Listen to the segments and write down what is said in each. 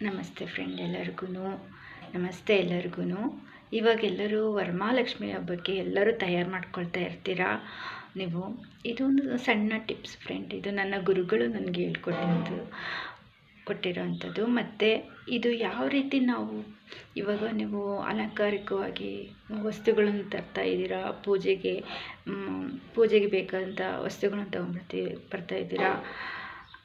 ನಮಸ್ತೆ ಫ್ರೆಂಡ್ ಎಲ್ಲರಿಗೂ ನಮಸ್ತೆ ಎಲ್ಲರಿಗೂ ಇವಾಗ ಎಲ್ಲರೂ ವರಮಹಾಲಕ್ಷ್ಮಿ ಹಬ್ಬಕ್ಕೆ ಎಲ್ಲರೂ ತಯಾರು ಮಾಡ್ಕೊಳ್ತಾ ಇರ್ತೀರಾ? ನೀವು. ಇದೊಂದು ಸಣ್ಣ ಟಿಪ್ಸ್ ಫ್ರೆಂಡ್ ಇದು ನನ್ನ ಗುರುಗಳು ನನಗೆ ಹೇಳ್ಕೊಟ್ಟಿದ್ದು ಕೊಟ್ಟಿರೋವಂಥದ್ದು ಮತ್ತು ಇದು ಯಾವ ರೀತಿ ನಾವು ಇವಾಗ ನೀವು ಅಲಂಕಾರಿಕವಾಗಿ ವಸ್ತುಗಳನ್ನು ತರ್ತಾ ಇದ್ದೀರಾ? ಪೂಜೆಗೆ ಪೂಜೆಗೆ ಬೇಕಾದಂಥ ವಸ್ತುಗಳನ್ನು ತೊಗೊಂಡ್ಬರ್ತೀವಿ ಬರ್ತಾ ಇದ್ದೀರಾ?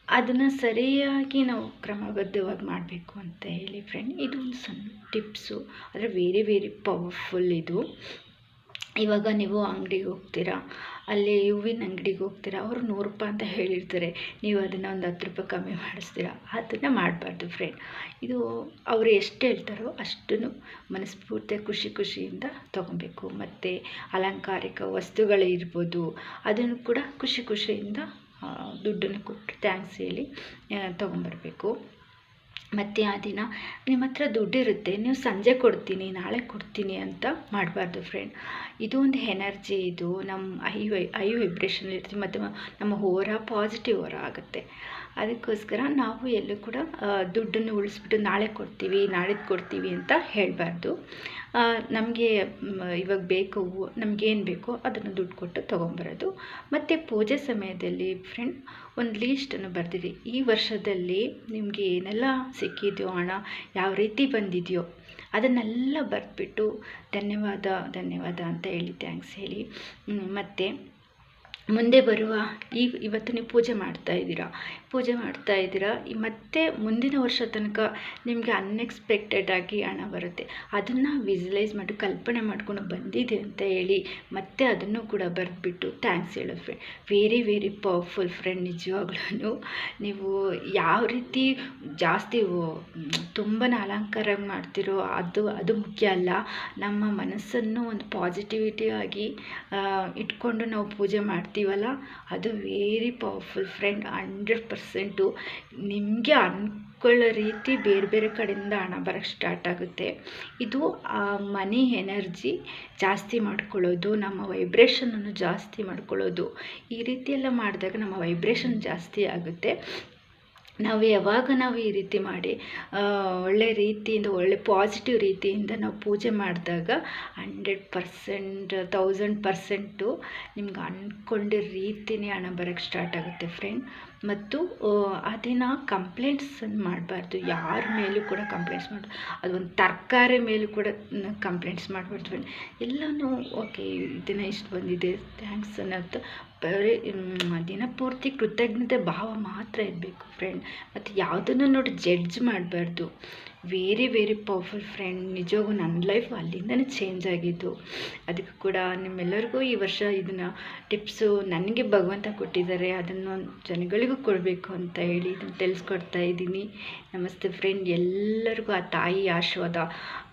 ಅದನ್ನು ಸರಿಯಾಗಿ ನಾವು ಕ್ರಮಬದ್ಧವಾಗಿ ಮಾಡಬೇಕು ಅಂತ ಹೇಳಿ ಫ್ರೆಂಡ್ ಇದು ಒಂದು ಸಣ್ಣ ಟಿಪ್ಸು ಆದರೆ ವೆರಿ ವೆರಿ ಪವರ್ಫುಲ್ ಇದು. ಇವಾಗ ನೀವು ಅಂಗಡಿಗೆ ಹೋಗ್ತೀರಾ, ಅಲ್ಲಿ ಹೂವಿನ ಅಂಗಡಿಗೆ ಹೋಗ್ತೀರಾ, ಅವರು ನೂರು ರೂಪಾಯಿ ಅಂತ ಹೇಳಿರ್ತಾರೆ, ನೀವು ಅದನ್ನು ಒಂದು ಹತ್ತು ರೂಪಾಯಿ ಕಮ್ಮಿ ಮಾಡಿಸ್ತೀರಾ, ಅದನ್ನು ಮಾಡಬಾರ್ದು ಫ್ರೆಂಡ್ ಇದು ಅವರು ಎಷ್ಟು ಹೇಳ್ತಾರೋ ಅಷ್ಟನ್ನು ಮನಸ್ಫೂರ್ತಿ ಖುಷಿ ಖುಷಿಯಿಂದ ತೊಗೊಬೇಕು. ಮತ್ತು ಅಲಂಕಾರಿಕ ವಸ್ತುಗಳಿರ್ಬೋದು ಅದನ್ನು ಕೂಡ ಖುಷಿ ಖುಷಿಯಿಂದ ದುಡ್ಡನ್ನು ಕೊಟ್ಟು ಥ್ಯಾಂಕ್ಸ್ ಹೇಳಿ ತೊಗೊಂಬರ್ಬೇಕು. ಮತ್ತು ಆ ದಿನ ನಿಮ್ಮ ಹತ್ರ ದುಡ್ಡಿರುತ್ತೆ, ನೀವು ಸಂಜೆ ಕೊಡ್ತೀನಿ, ನಾಳೆ ಕೊಡ್ತೀನಿ ಅಂತ ಮಾಡಬಾರ್ದು ಫ್ರೆಂಡ್ ಇದು ಒಂದು ಎನರ್ಜಿ ಇದು ನಮ್ಮ ಐ ಐ ವೈಬ್ರೇಷನ್ ಇರ್ತೀವಿ ಮತ್ತು ನಮ್ಮ ಹೋರ ಪಾಸಿಟಿವ್ ಹೊರ ಆಗುತ್ತೆ. ಅದಕ್ಕೋಸ್ಕರ ನಾವು ಎಲ್ಲೂ ಕೂಡ ದುಡ್ಡನ್ನು ಉಳಿಸ್ಬಿಟ್ಟು ನಾಳೆ ಕೊಡ್ತೀವಿ ನಾಳಿದ್ದು ಕೊಡ್ತೀವಿ ಅಂತ ಹೇಳಬಾರ್ದು. ನಮಗೆ ಇವಾಗ ಬೇಕು, ನಮಗೇನು ಬೇಕೋ ಅದನ್ನು ದುಡ್ಡು ಕೊಟ್ಟು ತೊಗೊಂಬರೋದು. ಮತ್ತು ಪೂಜೆ ಸಮಯದಲ್ಲಿ ಫ್ರೆಂಡ್ ಒಂದು ಲೀಸ್ಟನ್ನು ಬರೆದಿರಿ. ಈ ವರ್ಷದಲ್ಲಿ ನಿಮಗೆ ಏನೆಲ್ಲ ಸಿಕ್ಕಿದೆಯೋ ಹಣ ಯಾವ ರೀತಿ ಬಂದಿದೆಯೋ ಅದನ್ನೆಲ್ಲ ಬರೆದ್ಬಿಟ್ಟು ಧನ್ಯವಾದ ಧನ್ಯವಾದ ಅಂತ ಹೇಳಿ ಥ್ಯಾಂಕ್ಸ್ ಹೇಳಿ. ಮತ್ತು ಮುಂದೆ ಬರುವ ಈ ಇವತ್ತು ನೀವು ಪೂಜೆ ಮಾಡ್ತಾ ಇದ್ದೀರಾ. ಪೂಜೆ ಮಾಡ್ತಾ ಇದ್ದೀರಾ. ಮತ್ತೆ ಮುಂದಿನ ವರ್ಷ ತನಕ ನಿಮಗೆ ಅನ್ಎಕ್ಸ್ಪೆಕ್ಟೆಡ್ ಆಗಿ ಹಣ ಬರುತ್ತೆ. ಅದನ್ನು ವಿಜುವಲೈಸ್ ಮಾಡಿ, ಕಲ್ಪನೆ ಮಾಡ್ಕೊಂಡು ಬಂದಿದೆ ಅಂತ ಹೇಳಿ ಮತ್ತೆ ಅದನ್ನು ಕೂಡ ಬರೆದ್ಬಿಟ್ಟು ಥ್ಯಾಂಕ್ಸ್ ಹೇಳೋ friend very very powerful friend ನಿಜವಾಗ್ಲೂ ನೀವು ಯಾವ ರೀತಿ ಜಾಸ್ತಿ ತುಂಬಾ ಅಲಂಕಾರ ಮಾಡ್ತಿರೋ ಅದು ಅದು ಮುಖ್ಯ ಅಲ್ಲ. ನಮ್ಮ ಮನಸ್ಸನ್ನು ಒಂದು ಪಾಸಿಟಿವಿಟಿ ಆಗಿ ಇಟ್ಕೊಂಡು ನಾವು ಪೂಜೆ ಮಾಡ್ತೀವಲ್ಲ, ಅದು very powerful friend hundred percent ನಿಮಗೆ ಅಂದ್ಕೊಳ್ಳೋ ರೀತಿ ಬೇರೆ ಬೇರೆ ಕಡೆಯಿಂದ ಹಣ ಬರೋಕ್ಕೆ ಸ್ಟಾರ್ಟ್ ಆಗುತ್ತೆ. ಇದು ಮನಿ ಎನರ್ಜಿ ಜಾಸ್ತಿ ಮಾಡ್ಕೊಳ್ಳೋದು, ನಮ್ಮ ವೈಬ್ರೇಷನನ್ನು ಜಾಸ್ತಿ ಮಾಡ್ಕೊಳ್ಳೋದು. ಈ ರೀತಿಯೆಲ್ಲ ಮಾಡಿದಾಗ ನಮ್ಮ ವೈಬ್ರೇಷನ್ ಜಾಸ್ತಿ ಆಗುತ್ತೆ. ನಾವು ಯಾವಾಗ ನಾವು ಈ ರೀತಿ ಮಾಡಿ ಒಳ್ಳೆ ರೀತಿಯಿಂದ, ಒಳ್ಳೆ ಪಾಸಿಟಿವ್ ರೀತಿಯಿಂದ ನಾವು ಪೂಜೆ ಮಾಡಿದಾಗ ಹಂಡ್ರೆಡ್ ಪರ್ಸೆಂಟ್ ತೌಸಂಡ್ ಪರ್ಸೆಂಟು ನಿಮ್ಗೆ ಅಂದ್ಕೊಂಡಿರೋ ರೀತಿಯೇ ಹಣ ಬರೋಕ್ಕೆ ಸ್ಟಾರ್ಟ್ ಆಗುತ್ತೆ ಫ್ರೆಂಡ್ ಮತ್ತು ದಿನ ಕಂಪ್ಲೇಂಟ್ಸನ್ನು ಮಾಡಬಾರ್ದು. ಯಾರ ಮೇಲೂ ಕೂಡ ಕಂಪ್ಲೇಂಟ್ಸ್ ಮಾಡಿ ಅದೊಂದು ತರಕಾರಿ ಮೇಲೂ ಕೂಡ ಕಂಪ್ಲೇಂಟ್ಸ್ ಮಾಡಬಾರ್ದು ಫ್ರೆಂಡ್ ಎಲ್ಲನೂ ಓಕೆ ದಿನ ಇಷ್ಟು ಬಂದಿದೆ ಥ್ಯಾಂಕ್ಸ್ ಅನ್ನೋದು ಬರೀ ದಿನಪೂರ್ತಿ ಕೃತಜ್ಞತೆ ಭಾವ ಮಾತ್ರ ಇರಬೇಕು ಫ್ರೆಂಡ್ ಮತ್ತು ಯಾವುದನ್ನು ನೋಡಿ ಜಡ್ಜ್ ಮಾಡಬಾರ್ದು. ವೆರಿ ವೆರಿ ಪವರ್ಫುಲ್ ಫ್ರೆಂಡ್ ನಿಜವಾಗೂ ನನ್ನ ಲೈಫ್ ಅಲ್ಲಿಂದನೇ ಚೇಂಜ್ ಆಗಿದ್ದು. ಅದಕ್ಕೆ ಕೂಡ ನಿಮ್ಮೆಲ್ಲರಿಗೂ ಈ ವರ್ಷ ಇದನ್ನು ಟಿಪ್ಸು ನನಗೆ ಭಗವಂತ ಕೊಟ್ಟಿದ್ದಾರೆ. ಅದನ್ನು ಜನಗಳಿಗೂ ಕೊಡಬೇಕು ಅಂತ ಹೇಳಿ ಇದನ್ನು ತಿಳಿಸ್ಕೊಡ್ತಾ ಇದ್ದೀನಿ. ನಮಸ್ತೆ ಫ್ರೆಂಡ್ ಎಲ್ಲರಿಗೂ ಆ ತಾಯಿ ಆಶೀರ್ವಾದ,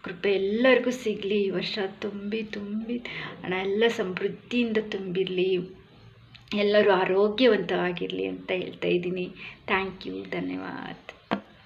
ಕೃಪೆ ಎಲ್ಲರಿಗೂ ಸಿಗಲಿ. ಈ ವರ್ಷ ತುಂಬಿ ತುಂಬಿ ಹಣ ಎಲ್ಲ ಸಮೃದ್ಧಿಯಿಂದ ತುಂಬಿರಲಿ. ಎಲ್ಲರೂ ಆರೋಗ್ಯವಂತವಾಗಿರಲಿ ಅಂತ ಹೇಳ್ತಾ ಇದ್ದೀನಿ. ಥ್ಯಾಂಕ್ ಯು ಧನ್ಯವಾದ.